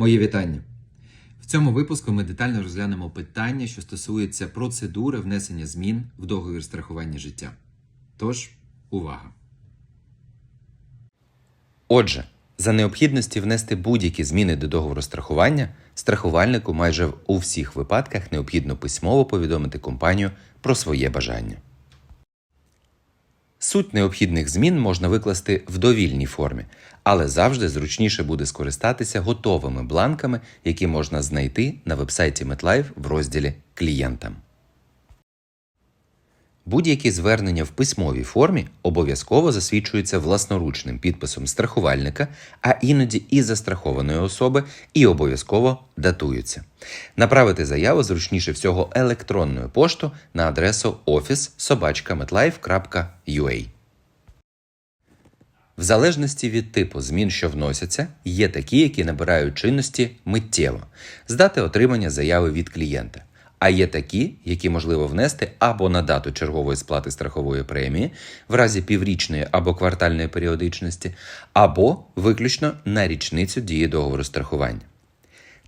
Мої вітання. В цьому випуску ми детально розглянемо питання, що стосується процедури внесення змін в договір страхування життя. Тож, увага! Отже, за необхідності внести будь-які зміни до договору страхування, страхувальнику майже у всіх випадках необхідно письмово повідомити компанію про своє бажання. Суть необхідних змін можна викласти в довільній формі, але завжди зручніше буде скористатися готовими бланками, які можна знайти на вебсайті MetLife в розділі Клієнтам. Будь-які звернення в письмовій формі обов'язково засвідчуються власноручним підписом страхувальника, а іноді і застрахованої особи, і обов'язково датуються. Направити заяву зручніше всього електронною поштою на адресу office.metlife.ua. В залежності від типу змін, що вносяться, є такі, які набирають чинності миттєво з дати отримання заяви від клієнта. А є такі, які можливо внести або на дату чергової сплати страхової премії в разі піврічної або квартальної періодичності, або виключно на річницю дії договору страхування.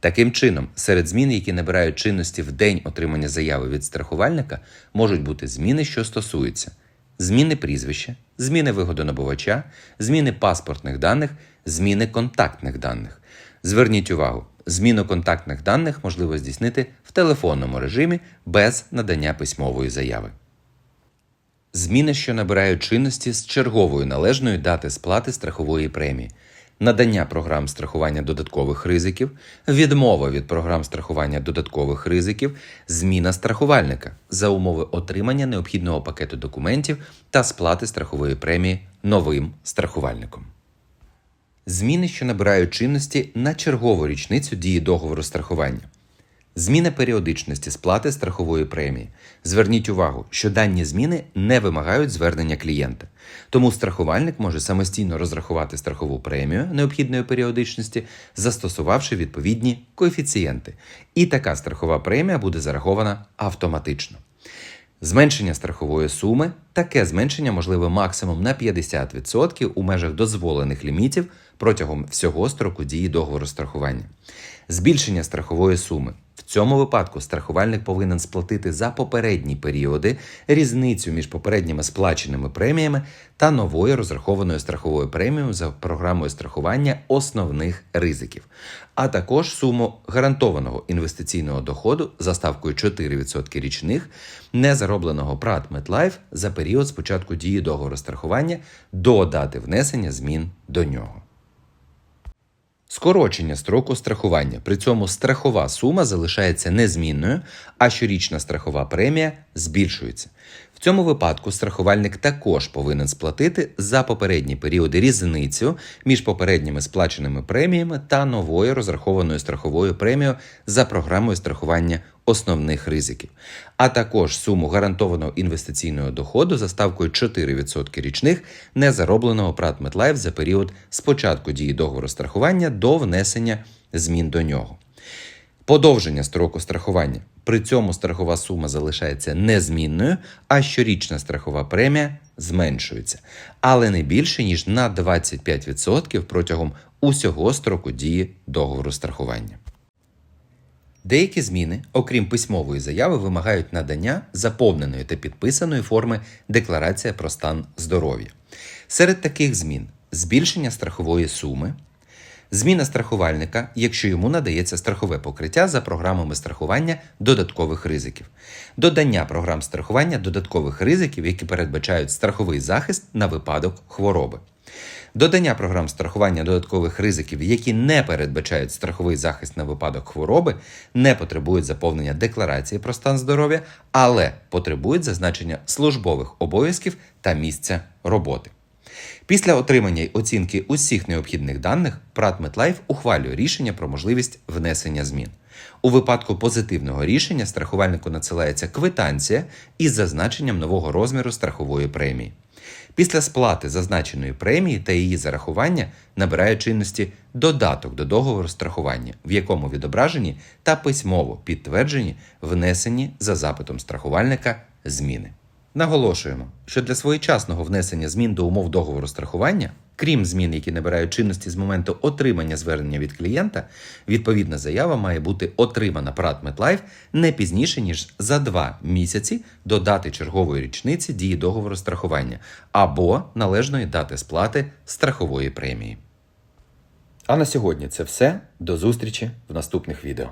Таким чином, серед змін, які набирають чинності в день отримання заяви від страхувальника, можуть бути зміни, що стосуються зміни прізвища, зміни вигодонабувача, зміни паспортних даних, зміни контактних даних. Зверніть увагу, зміну контактних даних можливо здійснити в телефонному режимі без надання письмової заяви. Зміни, що набирають чинності з чергової належної дати сплати страхової премії, надання програм страхування додаткових ризиків, відмова від програм страхування додаткових ризиків, зміна страхувальника за умови отримання необхідного пакету документів та сплати страхової премії новим страхувальником. Зміни, що набирають чинності на чергову річницю дії договору страхування. Зміна періодичності сплати страхової премії. Зверніть увагу, що дані зміни не вимагають звернення клієнта. Тому страхувальник може самостійно розрахувати страхову премію необхідної періодичності, застосувавши відповідні коефіцієнти. І така страхова премія буде зарахована автоматично. Зменшення страхової суми таке зменшення можливе максимум на 50% у межах дозволених лімітів протягом всього строку дії договору страхування. Збільшення страхової суми. Цьому випадку страхувальник повинен сплатити за попередні періоди різницю між попередніми сплаченими преміями та новою розрахованою страховою премією за програмою страхування основних ризиків, а також суму гарантованого інвестиційного доходу за ставкою 4% річних незаробленого ПРАТ MetLife за період з початку дії договору страхування до дати внесення змін до нього. Скорочення строку страхування. При цьому страхова сума залишається незмінною, а щорічна страхова премія збільшується. В цьому випадку страхувальник також повинен сплатити за попередні періоди різницю між попередніми сплаченими преміями та новою розрахованою страховою премією за програмою страхування основних ризиків, а також суму гарантованого інвестиційного доходу за ставкою 4% річних незаробленого ПРАТ MetLife за період з початку дії договору страхування до внесення змін до нього. Подовження строку страхування. При цьому страхова сума залишається незмінною, а щорічна страхова премія зменшується, але не більше ніж на 25% протягом усього строку дії договору страхування. Деякі зміни, окрім письмової заяви, вимагають надання заповненої та підписаної форми декларація про стан здоров'я. Серед таких змін збільшення страхової суми, зміна страхувальника, якщо йому надається страхове покриття за програмами страхування додаткових ризиків, додання програм страхування додаткових ризиків, які передбачають страховий захист на випадок хвороби. Додання програм страхування додаткових ризиків, які не передбачають страховий захист на випадок хвороби, не потребують заповнення декларації про стан здоров'я, але потребують зазначення службових обов'язків та місця роботи. Після отримання оцінки усіх необхідних даних ПРАТ MetLife ухвалює рішення про можливість внесення змін. У випадку позитивного рішення страхувальнику надсилається квитанція із зазначенням нового розміру страхової премії. Після сплати зазначеної премії та її зарахування набирає чинності додаток до договору страхування, в якому відображені та письмово підтверджені внесені за запитом страхувальника зміни. Наголошуємо, що для своєчасного внесення змін до умов договору страхування Крім змін, які набирають чинності з моменту отримання звернення від клієнта, відповідна заява має бути отримана ПРАТ Метлайф не пізніше ніж за два місяці до дати чергової річниці дії договору страхування або належної дати сплати страхової премії. А на сьогодні це все. До зустрічі в наступних відео.